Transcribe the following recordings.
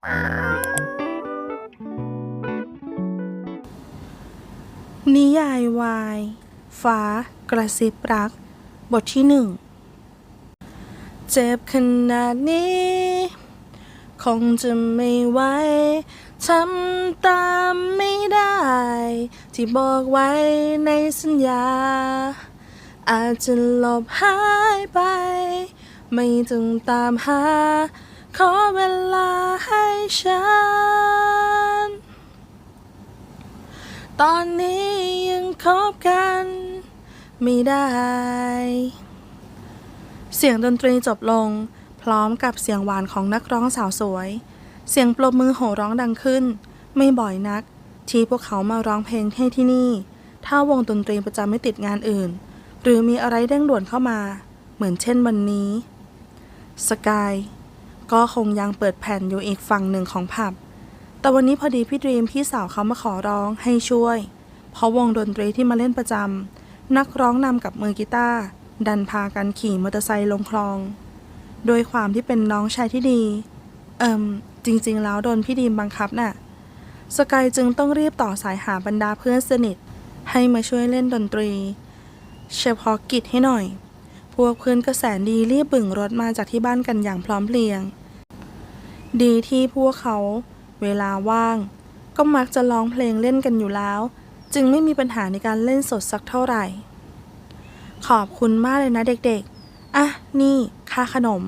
นิยายวาย ฟ้ากระซิบรัก บทที่หนึ่ง เจ็บขนาดนี้ คงจะไม่ไหวทำตามไม่ได้ ที่บอกไว้ในสัญญา อาจจะหลบหายไป ไม่ต้องตามหา ขอเวลาให้ฉัน ตอนนี้ยังคบกันไม่ได้ เสียงดนตรีจบลง พร้อมกับเสียงหวานของนักร้องสาวสวย เสียงปรบมือโห่ร้องดังขึ้น ไม่บ่อยนัก ที่พวกเขามาร้องเพลงให้ที่นี่ ถ้าวงดนตรีประจำไม่ติดงานอื่น หรือมีอะไรเร่งด่วนเข้ามา เหมือนเช่นวันนี้ สกาย ก็คงยังเปิดแผ่นอยู่อีกฝั่งหนึ่งของผับ แต่วันนี้พอดีพี่ดรีมพี่สาวเขามาขอร้องให้ช่วย เพราะวงดนตรีที่มาเล่นประจำนักร้องนำกับมือกีตาร์ดันพากันขี่มอเตอร์ไซค์ลงคลอง โดยความที่เป็นน้องชายที่ดี เอิมจริงๆ แล้วโดนพี่ดีมบังคับน่ะ สกายจึงต้องรีบต่อสายหาบรรดาเพื่อนสนิท ให้มาช่วยเล่นดนตรี เฉพาะกิจให้หน่อย พวกเพื่อนก็แสนดีรีบบึ่งรถมาจากที่บ้านกันอย่างพร้อมเพรียง ดีที่พวกเขา เวลาว่าง ก็มักจะร้องเพลงเล่นกันอยู่แล้ว จึงไม่มีปัญหาในการเล่นสดสักเท่าไหร่ ขอบคุณมากเลยนะเด็กๆ อะ นี่ ค่าขนม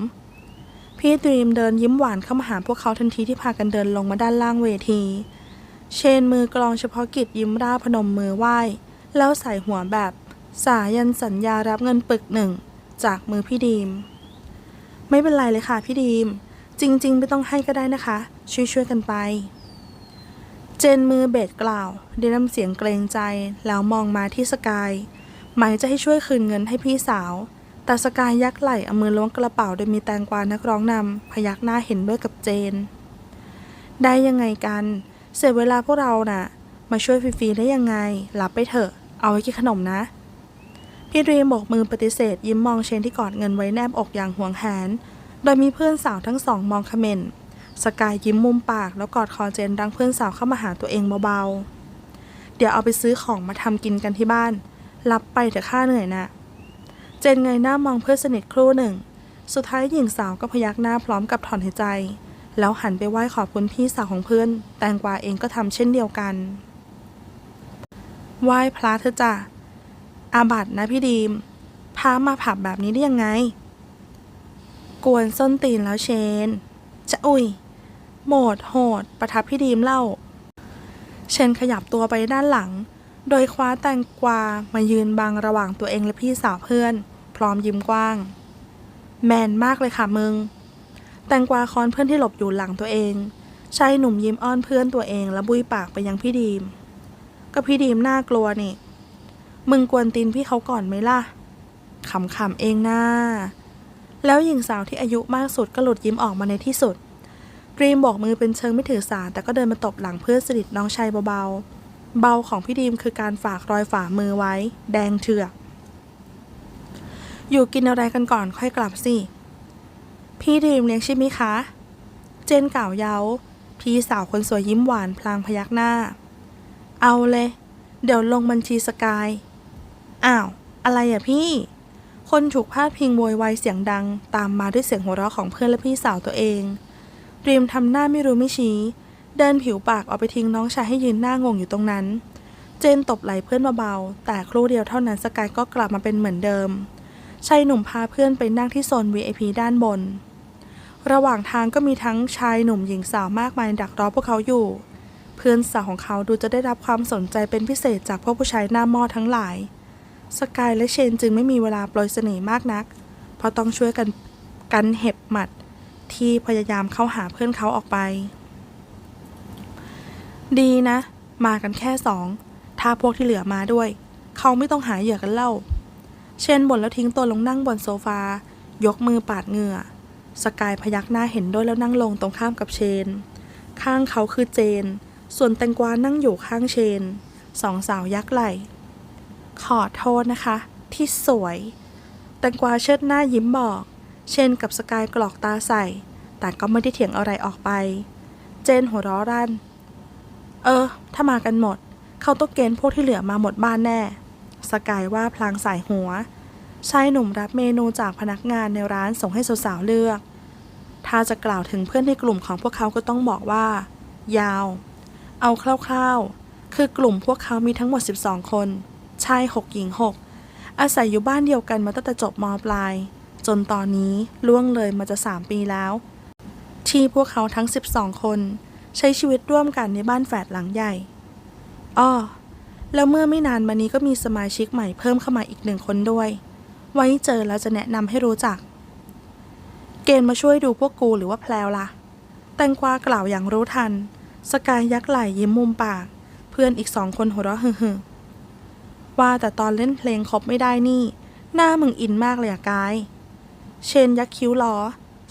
พี่ดรีมเดินยิ้มหวานเข้ามาหาพวกเขาทันทีที่พากันเดินลงมาด้านล่างเวที เชนมือกลองเฉพาะกิจยิ้มร่าพนมมือไหว้ แล้วใส่หัวแบบ สายันสัญญารับเงินปึกหนึ่ง จากมือพี่ดีม ไม่เป็นไรเลยค่ะพี่ดีม จริง ๆ ไม่ต้องให้ก็ได้นะคะ ช่วยๆกันไป เจนมือเบสกล่าวด้วยน้ำเสียงเกรงใจแล้วมองมาที่สกายหมายจะให้ช่วยคืนเงินให้พี่สาว แต่สกายยักไหล่เอามือล้วงกระเป๋าโดยมีแตงกวานักร้องนำพยักหน้าเห็นด้วยกับเจน ได้ยังไงกัน เสียเวลาพวกเราน่ะ มาช่วยฟรีๆได้ยังไงรับไปเถอะ เอาไว้กินขนมนะ พี่รีมโบกมือปฏิเสธยิ้มมองเชนที่กอดเงินไว้แนบอกอย่างห่วงแหน โดยมีเพื่อนสาวทั้งสองมองเขม่นสกายยิ้มมุมปากแล้วกอดคอเจนดังเพื่อนสาวเข้ามาหาตัวเองเบาๆ เดี๋ยวเอาไปซื้อของมาทำกินกันที่บ้าน รับไปเถอะค่าเหนื่อยนะ เจนเงยหน้ามองเพื่อนสนิทครู่หนึ่ง สุดท้ายหญิงสาวก็พยักหน้าพร้อมกับถอนหายใจ แล้วหันไปไหว้ขอบคุณพี่สาวของเพื่อน แตงกวาเองก็ทำเช่นเดียวกัน ไหว้พระเธอะจ้ะอาบัตนะพี่ดีมพามาผับแบบนี้ได้ยังไง กวนส้นตีนแล้วเชน จะอุ้ยโหมดโหด ประทับพี่ดีมเล่า เชนขยับตัวไปด้านหลัง โดยคว้าแตงกวามายืนบังระหว่างตัวเองและพี่สาวเพื่อน พร้อมยิ้มกว้าง แมนมากเลยค่ะมึง แตงกวาค้อนเพื่อนที่หลบอยู่หลังตัวเองชายหนุ่มยิ้มอ้อนเพื่อนตัวเองและบุยปากไปยังพี่ดีม ก็พี่ดีมน่ากลัวนี่ มึงกวนตีนพี่เขาก่อนไหมล่ะขำๆเองนะ แล้วหญิงสาวที่อายุมากสุดก็หลุดยิ้มออกมาในที่สุดดรีมบอกมือเป็นเชิงไม่ถือสาแต่ก็เดินมาตบหลังเพื่อนสนิทน้องชายเบาๆ เบาของพี่ดีมคือการฝากรอยฝ่ามือไว้ แดงเถือก อยู่กินอะไรกันก่อนค่อยกลับสิ พี่ดีมเลี้ยงใช่ไหมคะ เจนกล่าวเย้า พี่สาวคนสวยยิ้มหวานพลางพยักหน้า เอาเลย เดี๋ยวลงบัญชีสกาย อ้าว อะไรอะพี่ คนถูกพาดพิงโวยวายเสียงดัง ตามมาด้วยเสียงหัวเราะของเพื่อนและพี่สาวตัวเองดรีมทำหน้าไม่รู้ไม่ชี้ เดินผิวปากออกไปทิ้งน้องชายให้ยืนหน้างงอยู่ตรงนั้น เจนตบไหล่เพื่อนเบาๆ แต่ครู่เดียวเท่านั้นสกายก็กลับมาเป็นเหมือนเดิมชายหนุ่มพาเพื่อนไปนั่งที่โซน VIP ด้านบน ระหว่างทางก็มีทั้งชายหนุ่มหญิงสาวมากมายดักรอพวกเขาอยู่ เพื่อนสาวของเขาดูจะได้รับความสนใจเป็นพิเศษจากพวกผู้ชายหน้าหม้อทั้งหลาย สกายและเชนจึงไม่มีเวลาโปรยเสน่ห์มากนัก เพราะต้องช่วยกันกันเห็บหมัดที่พยายามเข้าหาเพื่อนเขาออกไป ดีนะ มากันแค่สอง ถ้าพวกที่เหลือมาด้วย เขาไม่ต้องหาเหยื่อกันเล่า เชนบ่นแล้วทิ้งตัวลงนั่งบนโซฟา ยกมือปาดเหงื่อ สกายพยักหน้าเห็นด้วยแล้วนั่งลงตรงข้ามกับเชน ข้างเขาคือเจน ส่วนแตงกวานั่งอยู่ข้างเชน สองสาวยักไหล่ ขอโทษนะคะ ที่สวย แตงกวาเชิดหน้ายิ้มบอก เชนกับสกายกรอกตาใส่ แต่ก็ไม่ได้เถียงอะไรออกไป เจนหัวเราะรั่น เออ ถ้ามากันหมด เขาต้องเกณฑ์พวกที่เหลือมาหมดบ้านแน่ สกายว่าพลางสายหัวชายหนุ่มรับเมนูจากพนักงานในร้านส่งให้สาวๆเลือก ถ้าจะกล่าวถึงเพื่อนในกลุ่มของพวกเขาก็ต้องบอกว่า ยาว เอาคร่าวๆ คือกลุ่มพวกเขามีทั้งหมด 12 คน ชาย 6 หญิง 6 อาศัยอยู่บ้านเดียวกันมาตั้งแต่จบมปลาย จนตอนนี้ล่วงเลยมาจะ 3 ปีแล้ว ที่พวกเขาทั้ง 12 คน ใช้ชีวิตร่วมกันในบ้านแฝดหลังใหญ่ อ้อ แล้วเมื่อไม่นานมานี้ก็มีสมาชิกใหม่เพิ่มเข้ามาอีกหนึ่งคนด้วย ไว้เจอแล้วจะแนะนำให้รู้จัก เกณฑ์มาช่วยดูพวกกูหรือว่าแพลวล่ะ แตงกวากล่าวอย่างรู้ทัน สกายยักไหล่ยิ้มมุมปาก เพื่อนอีกสองคนหัวเราะฮึ่ ว่าแต่ตอนเล่นเพลงครบไม่ได้นี่ หน้ามึงอินมากเลยอะกาย เชนยักคิ้วล้อ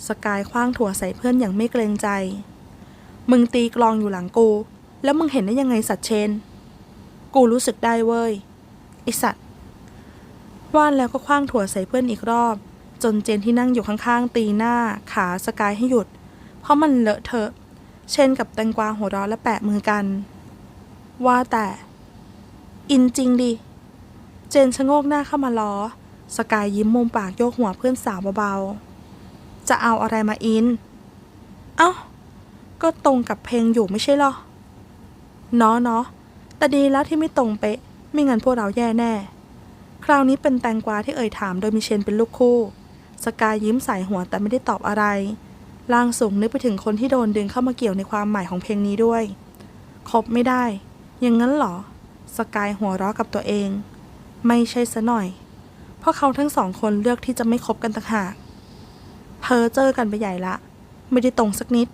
สกายคว้างถั่วใส่เพื่อนอย่างไม่เกรงใจ มึงตีกลองอยู่หลังกู แล้วมึงเห็นได้ยังไงสัตว์เชน กูรู้สึกได้เว้ยไอสัตว์ ว่านแล้วก็คว้างถั่วใส่เพื่อนอีกรอบ จนเจนที่นั่งอยู่ข้างๆ ตีหน้า ขาสกายให้หยุด เพราะมันเลอะเทอะ เชนกับแตงกวาหัวร้อนและแปะมือกัน ว่าแต่ อินจริงดิ เจนชะโงกหน้าเข้ามาล้อ สกายยิ้มมุมปากโยกหัวเพื่อนสาวเบาๆ จะเอาอะไรมาอิน เอ้า ก็ตรงกับเพลงอยู่ไม่ใช่หรอเนาะเนาะแต่ดีแล้วที่ไม่ตรงเป๊ะ ไม่งั้นพวกเราแย่แน่ คราวนี้เป็นแตงกวาที่เอ่ยถามโดยมีเชนเป็นลูกคู่ สกายยิ้มใส่หัวแต่ไม่ได้ตอบอะไร ล่างสูงนึกไปถึงคนที่โดนดึงเข้ามาเกี่ยวในความหมายของเพลงนี้ด้วย คบไม่ได้ อย่างนั้นเหรอ สกายหัวเราะกับตัวเอง ไม่ใช่ซะหน่อย เพราะเขาทั้งสองคนเลือกที่จะไม่คบกันต่างหาก เพอเจอกันไปใหญ่ละ ไม่ได้ตรงสักนิด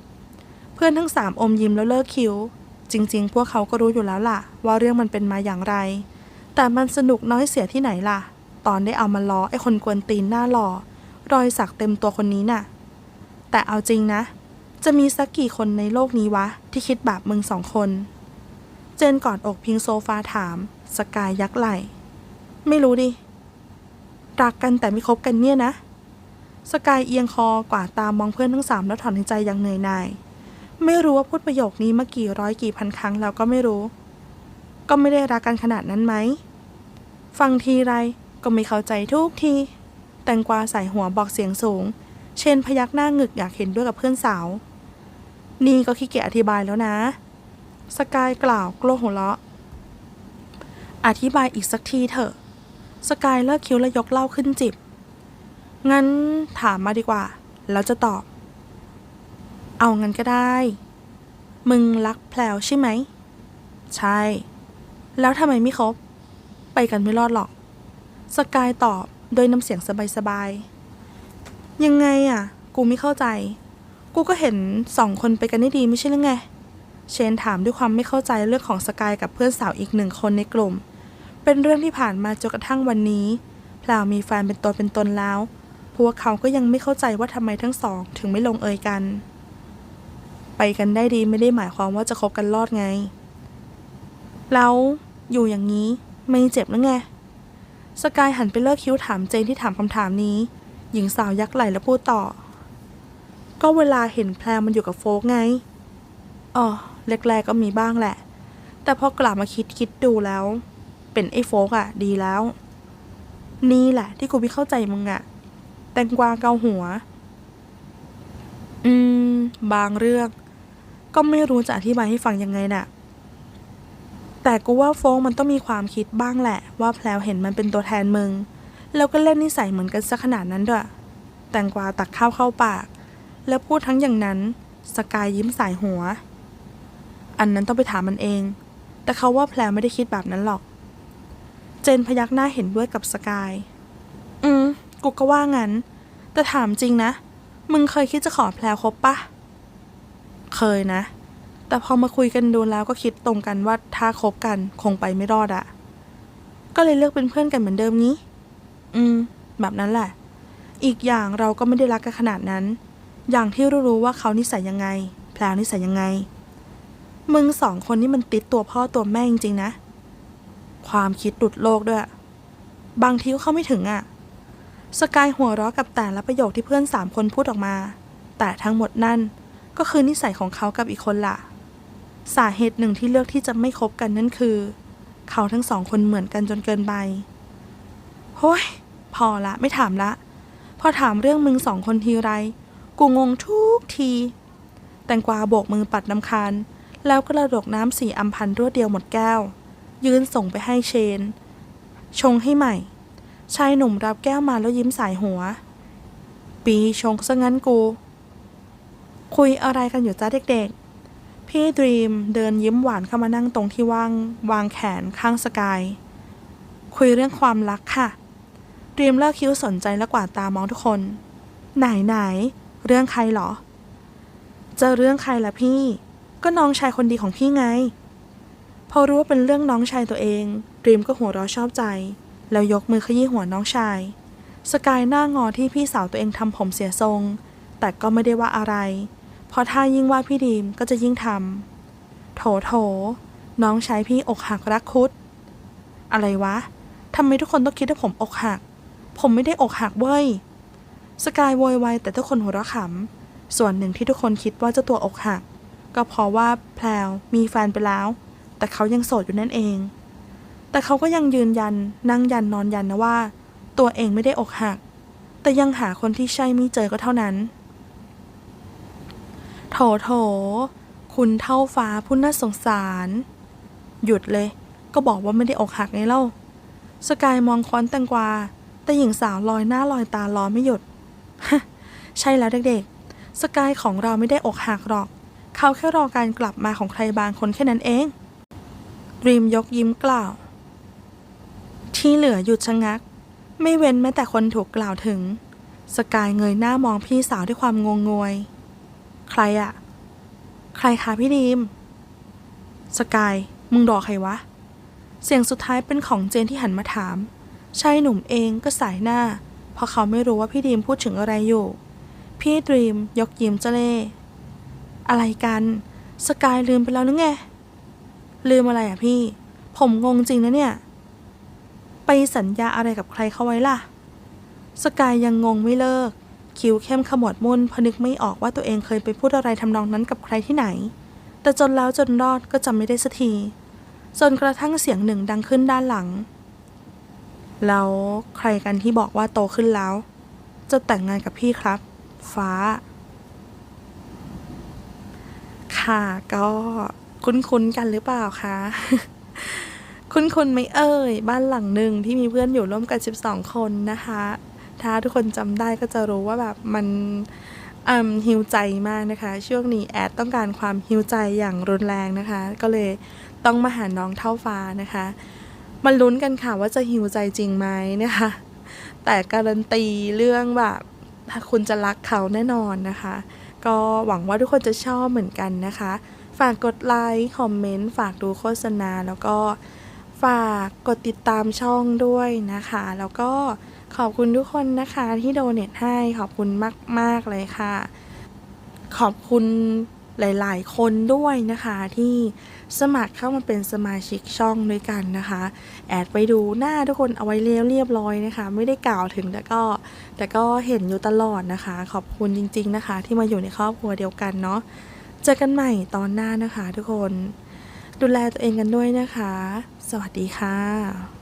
เพื่อนทั้งสามอมยิ้มแล้วเลิกคิ้ว จริง ๆ พวกเขาก็รู้อยู่แล้วล่ะ ว่าเรื่องมันเป็นมาอย่างไร แต่มันสนุกน้อยเสียที่ไหนล่ะ ตอนได้เอามาล้อไอ้คนกวนตีนหน้าหล่อ รอยสักเต็มตัวคนนี้น่ะ แต่เอาจริงนะ จะมีสักกี่คนในโลกนี้วะ ที่คิดแบบมึงสองคน เจนกอดอกพิงโซฟาถาม สกายยักไหล่ ไม่รู้ดิ รักกันแต่ไม่คบกันเนี่ยนะ สกายเอียงคอกว่าตามองเพื่อนทั้งสามแล้วถอนหายใจอย่างเหนื่อยหน่าย ไม่รู้ว่าพูดประโยคนี้มากี่ร้อยกี่พันครั้งแล้วก็ไม่รู้ ก็ไม่ได้รักกันขนาดนั้นไหม ฟังทีไรก็ไม่เข้าใจทุกที แตงกวาใส่หัวบอกเสียงสูง เชนพยักหน้าหงึกอยากเห็นด้วยกับเพื่อนสาว นี่ก็ขี้เกียจอธิบายแล้วนะ สกายกล่าวกลัวหัวเราะอธิบายอีกสักทีเถอะ สกายเลิกคิ้วและยกเหล้าขึ้นจิบ งั้นถามมาดีกว่า แล้วจะตอบ เอางั้นก็ได้ มึงรักแพลวใช่ไหม ใช่ แล้วทำไมไม่คบ ไปกันไม่รอดหรอก สกายตอบโดยน้ำเสียงสบายๆ ยังไงอะ กูไม่เข้าใจ กูก็เห็นสองคนไปกันได้ดีไม่ใช่หรือไง เชนถามด้วยความไม่เข้าใจเรื่องของสกายกับเพื่อนสาวอีกหนึ่งคนในกลุ่ม เป็นเรื่องที่ผ่านมาจนกระทั่งวันนี้พลวมีแฟนเป็นตัวเป็นตนแล้ว พวกเขาก็ยังไม่เข้าใจว่าทำไมทั้งสอง ถึงไม่ลงเอยกัน ไปกันได้ดีไม่ได้หมายความว่าจะคบกันรอดไง แล้วอยู่อย่างนี้ไม่เจ็บหรือไง สกายหันไปเลิกคิ้วถามเจนที่ถามคำถามนี้ หญิงสาวยักไหล่แล้วพูดต่อ ก็เวลาเห็นแพรมันอยู่กับโฟกไง อ๋อแรกๆก็มีบ้างแหละ แต่พอกลับมาคิดคิดดูแล้ว เป็นไอ้โฟกอะดีแล้ว นี่แหละ ที่กูไม่เข้าใจมึงอะแตงกวาเกาหัว อืม บางเรื่อง ก็ไม่รู้จะอธิบายให้ฟังยังไงน่ะ แต่กูว่าโฟกมันต้องมีความคิดบ้างแหละ ว่าแพลวเห็นมันเป็นตัวแทนมึง แล้วก็เล่นนิสัยเหมือนกันซะขนาดนั้นด้วยแตงกวาตักข้าวเข้าปาก แล้วพูดทั้งอย่างนั้น สกายยิ้มสายหัว อันนั้นต้องไปถามมันเอง แต่เขาว่าแพลวไม่ได้คิดแบบนั้นหรอก เจนพยักหน้าเห็นด้วยกับสกาย อืม กูก็ว่างั้น แต่ถามจริงนะ มึงเคยคิดจะขอแพลวคบปะ เคยนะ แต่พอมาคุยกันดูแล้วก็คิดตรงกันว่าถ้าคบกันคงไปไม่รอดอะ ก็เลยเลือกเป็นเพื่อนกันเหมือนเดิมนี้ อืม แบบนั้นแหละ อีกอย่างเราก็ไม่ได้รักกันขนาดนั้น อย่างที่รู้ๆว่าเขานิสัยยังไง แพลวนิสัยยังไง มึงสองคนนี่มันติดตัวพ่อตัวแม่จริงๆนะ ความคิดดุดโลกด้วย บางทีก็เข้าไม่ถึงอะ่ะ สกายหัวเราะกับแต่ละประโยคที่เพื่อนสามคนพูดออกมา แต่ทั้งหมดนั่นก็คือนิสัยของเขากับอีกคนล่ะ สาเหตุหนึ่งที่เลือกที่จะไม่คบกันนั่นคือ เขาทั้งสองคนเหมือนกันจนเกินไปโฮ้ยพอละไม่ถามละ พอถามเรื่องมึงสองคนทีไร กูงงทุกที แตงกวาโบกมือปัดน้ำคานแล้วก็ระดกน้ำสีอัมพันรวดเดียวหมดแก้ว ยืนส่งไปให้เชน ชงให้ใหม่ ชายหนุ่มรับแก้วมาแล้วยิ้มสายหัว ปีชงซะงั้นกู คุยอะไรกันอยู่จ้าเด็กๆ พี่ดรีมเดินยิ้มหวานเข้ามานั่งตรงที่ว่าง วางแขนข้างสกาย คุยเรื่องความรักค่ะดรีมเลิกคิ้วสนใจและกวาดตามองทุกคน ไหนไหน เรื่องใครเหรอเจอเรื่องใครล่ะพี่ ก็น้องชายคนดีของพี่ไง พอรู้ว่าเป็นเรื่องน้องชายตัวเองดรีมก็หัวเราะชอบใจ แล้วยกมือขยี้หัวน้องชาย สกายหน้างอที่พี่สาวตัวเองทำผมเสียทรง แต่ก็ไม่ได้ว่าอะไร เพราะถ้ายิ่งว่าพี่ดีมก็จะยิ่งทำโถโถ น้องชายพี่อกหักรักคุด อะไรวะทำไมทุกคนต้องคิดว่าผมอกหัก ผมไม่ได้อกหักเว้ย สกายโวยวายแต่ทุกคนหัวเราะขำ ส่วนหนึ่งที่ทุกคนคิดว่าเจ้าตัวอกหัก ก็เพราะว่าแพลวมีแฟนไปแล้ว แต่เขายังโสดอยู่นั่นเอง แต่เขาก็ยังยืนยันนั่งยันนอนยันนะว่า ตัวเองไม่ได้อกหัก แต่ยังหาคนที่ใช่ไม่เจอก็เท่านั้น โถโถ คุณเท่าฟ้าผู้น่าสงสาร หยุดเลย ก็บอกว่าไม่ได้อกหักไงเล่า สกายมองค้อนแตงกวา แต่หญิงสาวลอยหน้าลอยตาล้อไม่หยุด ใช่แล้วเด็กๆ สกายของเราไม่ได้อกหักหรอก เขาแค่รอการกลับมาของใครบางคนแค่นั้นเอง รีมยกยิ้มกล่าว ที่เหลือหยุดชะงัก ไม่เว้นแม้แต่คนถูกกล่าวถึง สกายเงยหน้ามองพี่สาวด้วยความงงงวย ใครอะใครคะพี่ดีม สกาย มึงรอใครวะ เสียงสุดท้ายเป็นของเจนที่หันมาถามชายหนุ่มเองก็สายหน้า เพราะเขาไม่รู้ว่าพี่ดีมพูดถึงอะไรอยู่ พี่ดรีมยกยิ้มเจเล่อะไรกัน สกายลืมไปแล้วนึกไง ลืมอะไรอะพี่ ผมงงจริงนะเนี่ย ไปสัญญาอะไรกับใครเขาไว้ล่ะ สกายยังงงไม่เลิก คิ้วเข้มขมวดมุ่นพอนึกไม่ออกว่าตัวเองเคยไปพูดอะไรทำนองนั้นกับใครที่ไหน แต่จนแล้วจนรอดก็จำไม่ได้สักที จนกระทั่งเสียงหนึ่งดังขึ้นด้านหลัง แล้วใครกันที่บอกว่าโตขึ้นแล้ว จะแต่งงานกับพี่ครับ ฟ้า ค่ะก็ คุ้นๆกันหรือเปล่าคะคุ้นๆไหมเอ่ย บ้านหลังหนึ่งที่มีเพื่อนอยู่ร่วมกัน 12 คนนะคะ ถ้าทุกคนจำได้ก็จะรู้ว่าแบบมันฮิวใจมากนะคะ ช่วงนี้แอดต้องการความฮิวใจอย่างรุนแรงนะคะ ก็เลยต้องมาหาน้องเท่าฟ้านะคะมาลุ้นกันค่ะว่าจะฮิวใจจริงไหมนะคะ แต่การันตีเรื่องแบบคุณจะรักเขาแน่นอนนะคะ ก็หวังว่าทุกคนจะชอบเหมือนกันนะคะ ฝากกดไลค์ คอมเมนต์ ฝากดูโฆษณา แล้วก็ฝากกดติดตามช่องด้วยนะคะ แล้วก็ขอบคุณทุกคนนะคะที่โดเนทให้ขอบคุณมาก ๆ เลยค่ะ ขอบคุณหลาย ๆ คนด้วยนะคะที่สมัครเข้ามาเป็นสมาชิกช่องด้วยกันนะคะ แอดไปดูหน้าทุกคนเอาไว้เรียบเรียบร้อยนะคะ ไม่ได้กล่าวถึงแต่ก็ แต่ก็เห็นอยู่ตลอดนะคะ ขอบคุณจริง ๆ นะคะ ที่มาอยู่ในครอบครัวเดียวกันเนาะ เจอกันใหม่ตอนหน้านะคะทุกคน ดูแลตัวเองกันด้วยนะคะ สวัสดีค่ะ